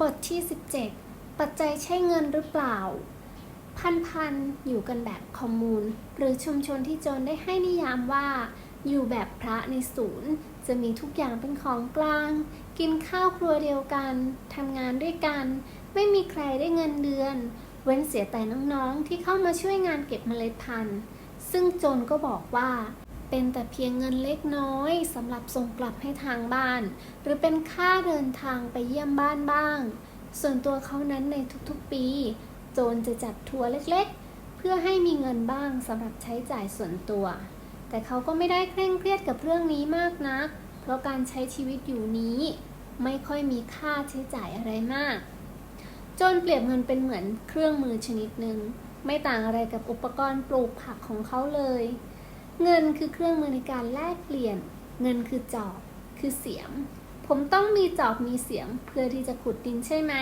บทที่ 17 ปัจจัยใช่เงินหรือเปล่า พันพันๆอยู่กันแบบคอมมูนหรือชุมชนที่โจนได้ให้นิยามว่า อยู่แบบพระในศูนย์ จะมีทุกอย่างเป็นของกลาง กินข้าวครัวเดียวกันทำงานด้วยกัน ไม่มีใครได้เงินเดือน เว้นเสียแต่น้องๆที่เข้ามาช่วยงานเก็บเมล็ดพันธุ์ ซึ่งโจนก็บอกว่า เป็นแต่เพียงเงินเล็กน้อยสำหรับส่งกลับให้ทางบ้าน หรือเป็นค่าเดินทางไปเยี่ยมบ้านบ้าง ส่วนตัวเขานั้นในทุกๆปี โจนจะจัดทัวร์เล็กๆ เพื่อให้มีเงินบ้างสำหรับใช้จ่ายส่วนตัว แต่เขาก็ไม่ได้เคร่งเครียดกับเรื่องนี้มากนัก เพราะการใช้ชีวิตอยู่นี้ ไม่ค่อยมีค่าใช้จ่ายอะไรมาก โจนเปรียบเงินเป็นเหมือนเครื่องมือชนิดหนึ่งไม่ต่างอะไรกับอุปกรณ์ปลูกผักของเขาเลย เงินคือเครื่องมือในการแลกเปลี่ยน เงินคือจอบ คือเสียม ผมต้องมีจอบมีเสียมเพื่อที่จะขุดดินใช่ไหม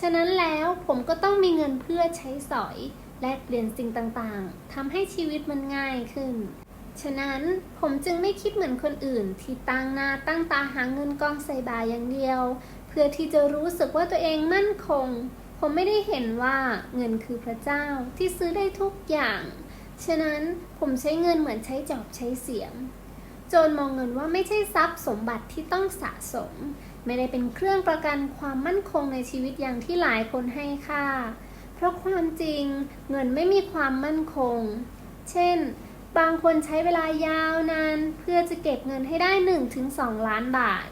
ฉะนั้นแล้วผมก็ต้องมีเงินเพื่อใช้สอย แลกเปลี่ยนสิ่งต่างๆ ทำให้ชีวิตมันง่ายขึ้น ฉะนั้นผมจึงไม่คิดเหมือนคนอื่น ที่ตั้งหน้าตั้งตาหาเงินกองใส่บาอย่างเดียว เพื่อที่จะรู้สึกว่าตัวเองมั่นคง ผมไม่ได้เห็นว่าเงินคือพระเจ้าที่ซื้อได้ทุกอย่าง ฉะนั้นผมใช้เงินเหมือนใช้จอบใช้เสียม โจรมองเงินว่าไม่ใช่ทรัพย์สมบัติที่ต้องสะสม ไม่ได้เป็นเครื่องประกันความมั่นคงในชีวิตอย่างที่หลายคนให้ค่า เพราะความจริงเงินไม่มีความมั่นคง เช่น บางคนใช้เวลายาวนานเพื่อจะเก็บเงินให้ได้ 1-2 ล้านบาท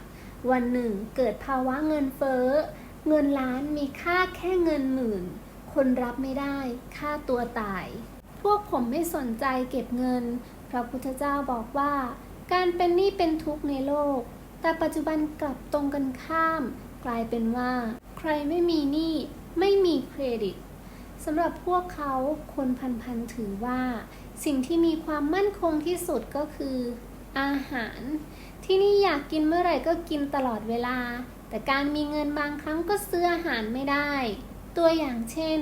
วันหนึ่งเกิดภาวะเงินเฟ้อ เงินล้านมีค่าแค่เงินหมื่น คนรับไม่ได้ ค่าตัวตาย วกผมไม่สนใจเก็บเงิน พระพุทธเจ้าบอกว่า การเป็นหนี้เป็นทุกข์ในโลก แต่ปัจจุบันกลับตรงกันข้าม กลายเป็นว่า ใครไม่มีหนี้ไม่มีเครดิตสำหรับพวกเขาคนพันๆถือว่า สิ่งที่มีความมั่นคงที่สุดก็คือ อาหาร ที่นี่อยากกินเมื่อไหร่ก็กินตลอดเวลา แต่การมีเงินบางครั้งก็ซื้ออาหารไม่ได้ ตัวอย่างเช่น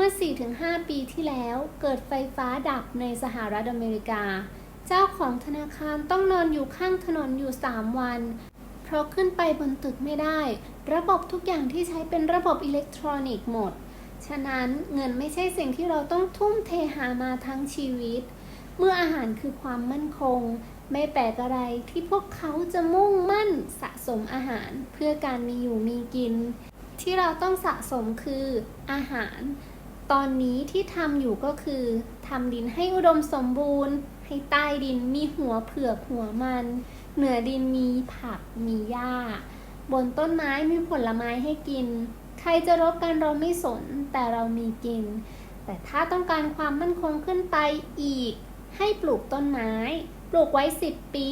มื่อ 4-5 ปีที่แล้วเกิดไฟฟ้าดับในสหรัฐอเมริกา เจ้าของธนาคารต้องนอนอยู่ข้างถนนอยู่ 3 วัน เพราะขึ้นไปบนตึกไม่ได้ ระบบทุกอย่างที่ใช้เป็นระบบอิเล็กทรอนิกส์หมด ฉะนั้นเงินไม่ใช่สิ่งที่เราต้องทุ่มเทหามาทั้งชีวิต เมื่ออาหารคือความมั่นคง ไม่แปลกอะไรที่พวกเขาจะมุ่งมั่นสะสมอาหารเพื่อการมีอยู่มีกิน ที่เราต้องสะสมคืออาหาร ตอนนี้ที่ทำอยู่ก็คือทำดินให้อุดมสมบูรณ์ ให้ใต้ดินมีหัวเผือกหัวมัน เหนือดินมีผักมีหญ้า บนต้นไม้มีผลไม้ให้กิน ใครจะรบกันเราไม่สนแต่เรามีกิน แต่ถ้าต้องการความมั่นคงขึ้นไปอีก ให้ปลูกต้นไม้ ปลูกไว้ 10 ปี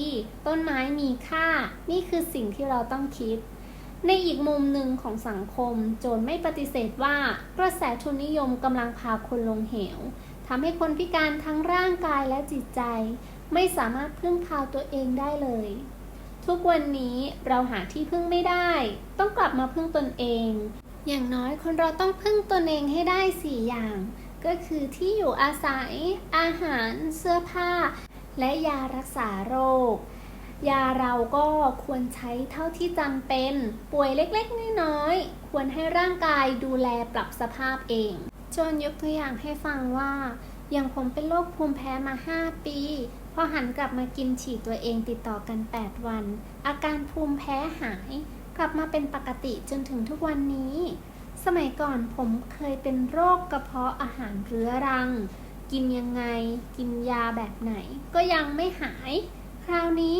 ต้นไม้มีค่า นี่คือสิ่งที่เราต้องคิด ในอีกมุมหนึ่งของสังคม โจนไม่ปฏิเสธว่ากระแสทุนนิยมกำลังพาคนลงเหวทำให้คนพิการทั้งร่างกายและจิตใจ ไม่สามารถพึ่งพาตัวเองได้เลย ทุกวันนี้เราหาที่พึ่งไม่ได้ ต้องกลับมาพึ่งตนเอง อย่างน้อยคนเราต้องพึ่งตนเองให้ได้สี่อย่าง ก็คือที่อยู่อาศัย อาหาร เสื้อผ้า และยารักษาโรค ยาเราก็ควรใช้เท่าที่จำเป็น ป่วยเล็กๆ น้อยๆ ควรให้ร่างกายดูแลปรับสภาพเอง จนยกตัวอย่างให้ฟังว่า อย่างผมเป็นโรคภูมิแพ้มา 5 ปี พอหันกลับมากินฉีดตัวเองติดต่อกัน 8 วัน อาการภูมิแพ้หาย กลับมาเป็นปกติจนถึงทุกวันนี้ สมัยก่อนผมเคยเป็นโรคกระเพาะอาหารเรื้อรัง กินยังไง กินยาแบบไหน ก็ยังไม่หาย คราวนี้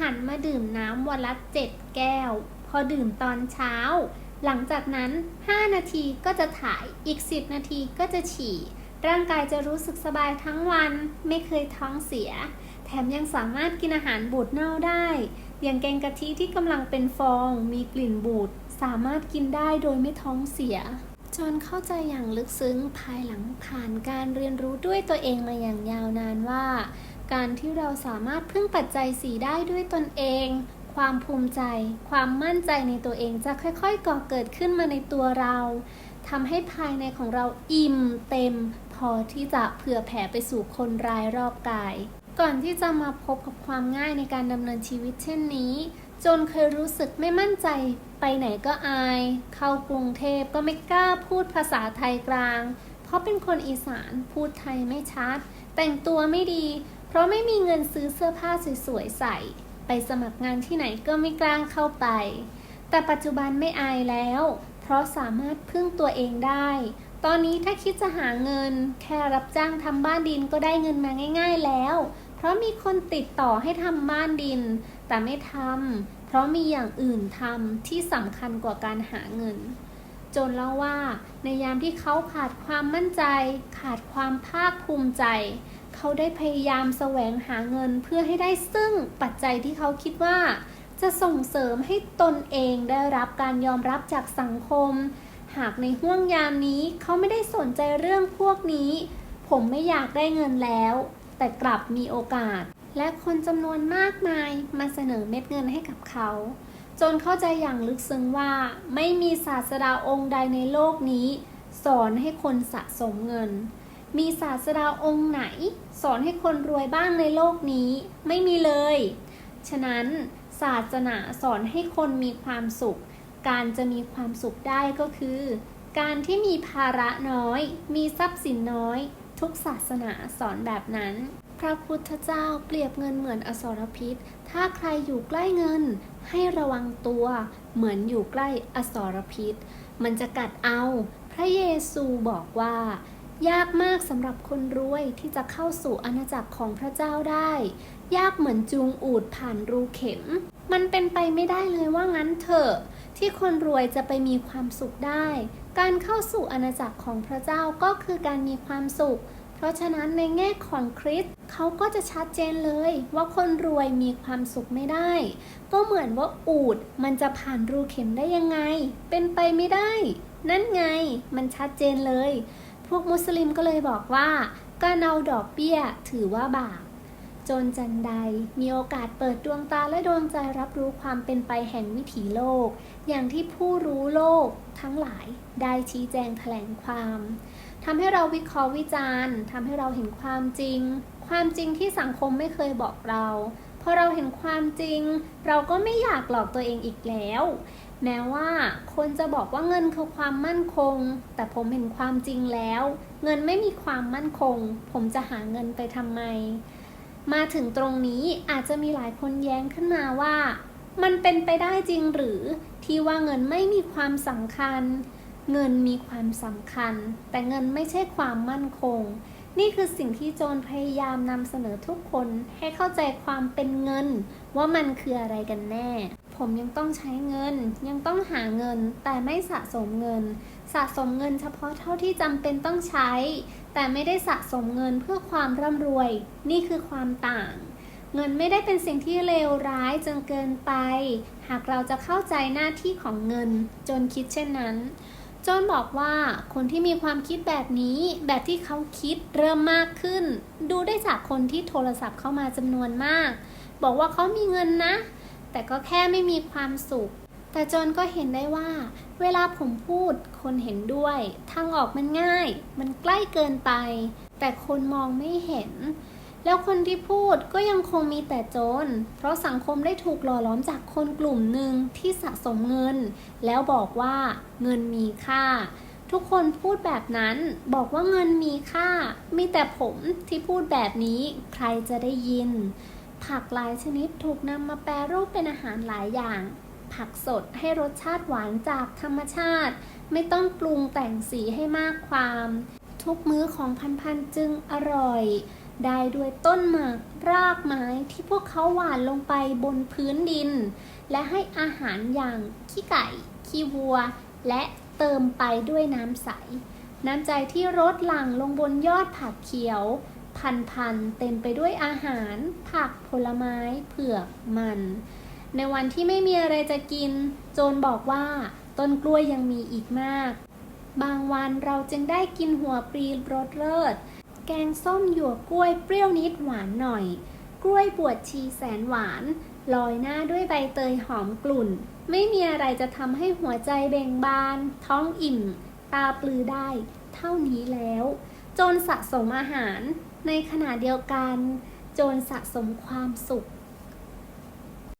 หันมาดื่มน้ำวันละ 7 แก้ว พอดื่มตอนเช้า หลังจากนั้น 5 นาทีก็จะถ่ายอีก 10 นาทีก็จะฉี่ ร่างกายจะรู้สึกสบายทั้งวัน ไม่เคยท้องเสีย แถมยังสามารถกินอาหารบูดเน่าได้ อย่างแกงกะทิที่กำลังเป็นฟอง มีกลิ่นบูดสามารถกินได้โดยไม่ท้องเสีย จนเข้าใจอย่างลึกซึ้งภายหลังผ่านการเรียนรู้ด้วยตัวเองมาอย่างยาวนานว่า การที่เราสามารถพึ่งปัจจัยสีได้ด้วยตนเอง ความภูมิใจ ความมั่นใจในตัวเองจะค่อยๆก่อเกิดขึ้นมาในตัวเราทำให้ภายในของเราอิ่มเต็ม พอที่จะเผื่อแผ่ไปสู่คนรายรอบกาย ก่อนที่จะมาพบกับความง่ายในการดำเนินชีวิตเช่นนี้ จนเคยรู้สึกไม่มั่นใจ ไปไหนก็อาย เข้ากรุงเทพก็ไม่กล้าพูดภาษาไทยกลาง เพราะเป็นคนอีสานพูดไทยไม่ชัด แต่งตัวไม่ดี ราะไม่มีเงินซื้อเสื้อผ้าสวยๆใส่ ไปสมัครงานที่ไหนก็ไม่กล้าเข้าไป แต่ปัจจุบันไม่อายแล้ว เพราะสามารถพึ่งตัวเองได้ ตอนนี้ถ้าคิดจะหาเงิน แค่รับจ้างทำบ้านดินก็ได้เงินมาง่าย ๆแล้ว เพราะมีคนติดต่อให้ทำบ้านดิน แต่ไม่ทำเพราะมีอย่างอื่นทำที่สำคัญกว่าการหาเงินจนเล่าว่าในยามที่เขาขาดความมั่นใจ ขาดความภาคภูมิใจ เขาได้พยายามแสวงหาเงินเพื่อให้ได้ซึ่งปัจจัยที่เขาคิดว่า จะส่งเสริมให้ตนเองได้รับการยอมรับจากสังคม หากในห่วงยามนี้เขาไม่ได้สนใจเรื่องพวกนี้ ผมไม่อยากได้เงินแล้ว แต่กลับมีโอกาส และคนจำนวนมากมายมาเสนอเม็ดเงินให้กับเขา จนเข้าใจอย่างลึกซึ้งว่า ไม่มีศาสดาองค์ใดในโลกนี้ สอนให้คนสะสมเงิน มีศาสดาองค์ไหน สอนให้คนรวยบ้างในโลกนี้ ไม่มีเลย ฉะนั้นศาสนาสอนให้คนมีความสุข การจะมีความสุขได้ก็คือ การที่มีภาระน้อย มีทรัพย์สินน้อย ทุกศาสนาสอนแบบนั้น พระพุทธเจ้าเปรียบเงินเหมือนอสรพิษ ถ้าใครอยู่ใกล้เงิน ให้ระวังตัว เหมือนอยู่ใกล้อสรพิษ มันจะกัดเอา พระเยซูบอกว่า ยากมากสำหรับคนรวยที่จะเข้าสู่อาณาจักรของพระเจ้าได้ ยากเหมือนจูงอูดผ่านรูเข็ม มันเป็นไปไม่ได้เลยว่างั้นเถอะ ที่คนรวยจะไปมีความสุขได้ การเข้าสู่อาณาจักรของพระเจ้าก็คือการมีความสุข เพราะฉะนั้นในแง่ของคริสเขาก็จะชัดเจนเลยว่าคนรวยมีความสุขไม่ได้ ก็เหมือนว่าอูดมันจะผ่านรูเข็มได้ยังไง เป็นไปไม่ได้ นั่นไง มันชัดเจนเลย พวกมุสลิมก็เลยบอกว่า การเอาดอกเบี้ยถือว่าบาปจนจันใดมีโอกาสเปิดดวงตาและดวงใจรับรู้ความเป็นไปแห่งวิถีโลก อย่างที่ผู้รู้โลกทั้งหลายได้ชี้แจงแถลงความทำให้เราวิเคราะห์วิจารณ์ทำให้เราเห็นความจริง ความจริงที่สังคมไม่เคยบอกเรา อเราเห็นความจริง เราก็ไม่อยากหลอกตัวเองอีกแล้ว แม้ว่าคนจะบอกว่าเงินคือความมั่นคง แต่ผมเห็นความจริงแล้ว เงินไม่มีความมั่นคง ผมจะหาเงินไปทำไม มาถึงตรงนี้อาจจะมีหลายคนแย้งขึ้นมาว่า มันเป็นไปได้จริงหรือที่ว่าเงินไม่มีความสำคัญ เงินมีความสำคัญ แต่เงินไม่ใช่ความมั่นคง นี่คือสิ่งที่โจนพยายามนำเสนอทุกคนให้เข้าใจความเป็นเงิน ว่ามันคืออะไรกันแน่ ผมยังต้องใช้เงิน ยังต้องหาเงิน แต่ไม่สะสมเงิน สะสมเงินเฉพาะเท่าที่จำเป็นต้องใช้ แต่ไม่ได้สะสมเงินเพื่อความร่ำรวย นี่คือความต่าง เงินไม่ได้เป็นสิ่งที่เลวร้ายจนเกินไป หากเราจะเข้าใจหน้าที่ของเงิน จนคิดเช่นนั้น จนบอกว่าคนที่มีความคิดแบบนี้แบบที่เขาคิดเริ่มมากขึ้น ดูได้จากคนที่โทรศัพท์เข้ามาจำนวนมาก บอกว่าเขามีเงินนะ แต่ก็แค่ไม่มีความสุข แต่จนก็เห็นได้ว่า เวลาผมพูด คนเห็นด้วย ทางออกมันง่าย มันใกล้เกินไป แต่คนมองไม่เห็น แล้วคนที่พูดก็ยังคงมีแต่โจร เพราะสังคมได้ถูกหล่อล้อมจากคนกลุ่มหนึ่งที่สะสมเงิน แล้วบอกว่าเงินมีค่า ทุกคนพูดแบบนั้นบอกว่าเงินมีค่า มีแต่ผมที่พูดแบบนี้ใครจะได้ยิน ผักหลายชนิดถูกนำมาแปรรูปเป็นอาหารหลายอย่าง ผักสดให้รสชาติหวานจากธรรมชาติ ไม่ต้องปรุงแต่งสีให้มากความ ทุกมื้อของพันพันจึงอร่อย ได้ด้วยต้นหมากรากไม้ที่พวกเขาหว่านลงไปบนพื้นดิน และให้อาหารอย่างขี้ไก่ ขี้วัว และเติมไปด้วยน้ำใส น้ำใจที่รดหลั่งลงบนยอดผักเขียว พันพันๆเต็มไปด้วยอาหาร ผักผลไม้เผือกมัน ในวันที่ไม่มีอะไรจะกิน โจรบอกว่าต้นกล้วยยังมีอีกมาก บางวันเราจึงได้กินหัวปลีรสเลิศ แกงส้มหยวกกล้วยเปรี้ยวนิดหวานหน่อย กล้วยบวชชีแสนหวาน ลอยหน้าด้วยใบเตยหอมกลุ่น ไม่มีอะไรจะทำให้หัวใจเบ่งบาน ท้องอิ่ม ตาปลือได้ เท่านี้แล้ว โจรสะสมอาหาร ในขณะเดียวกัน โจรสะสมความสุข